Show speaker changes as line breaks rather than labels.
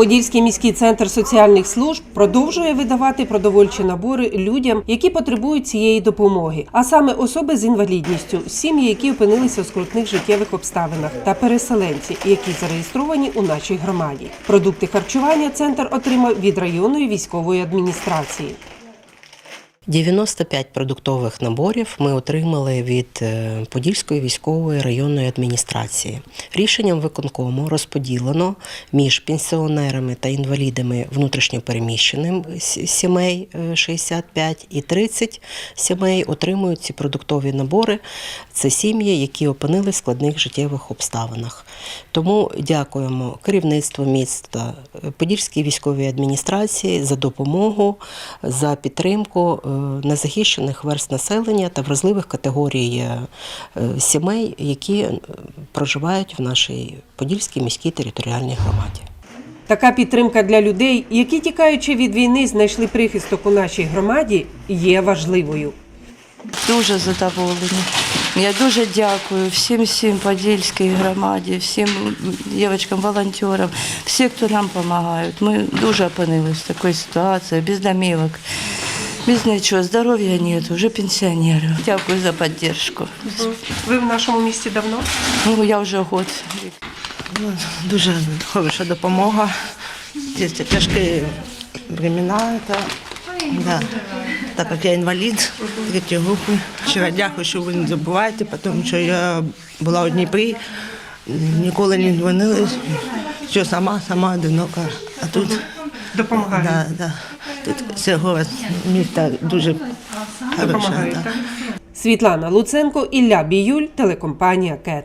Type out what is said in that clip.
Подільський міський центр соціальних служб продовжує видавати продовольчі набори людям, які потребують цієї допомоги, а саме особи з інвалідністю, сім'ї, які опинилися у скрутних життєвих обставинах, та переселенці, які зареєстровані у нашій громаді. Продукти харчування центр отримав від районної військової адміністрації.
95 продуктових наборів ми отримали від е, Подільської військової районної адміністрації. Рішенням виконкому розподілено між пенсіонерами та інвалідами внутрішньопереміщеним сімей е, 65 і 30 сімей отримують ці продуктові набори. Це сім'ї, які опинились в складних життєвих обставинах. Тому дякуємо керівництву міста е, Подільській військовій адміністрації за допомогу, за підтримку е, незахищених верст населення та вразливих категорій е, е, сімей, які е, проживають в нашій Подільській міській територіальній громаді.
Така підтримка для людей, які тікаючи від війни, знайшли прихисток у нашій громаді, є важливою.
Дуже задоволені. Я дуже дякую всім всім Подільській громаді, всім дівчатам, волонтерам, всім, хто нам допомагають. Ми дуже опинилися в такій ситуації, без домівок, без нічого, здоров'я нет, вже пенсіонери. Дякую за підтримку.
Ви в нашому місті давно?
Ну, я вже год.
Дуже хороша допомога. Є тяжкі времена. Та, да. Так як я інвалід третьої групи. Щиро дякую, що ви не забуваєте, тому що я була у Дніпрі, ніколи не дзвонили, що сама, сама одинока. А тут
Допомагають.
да, да. Тут цього міста дуже
хороша.
Да.
Світлана Луценко, Ілля Біюль, телекомпанія КЕТ.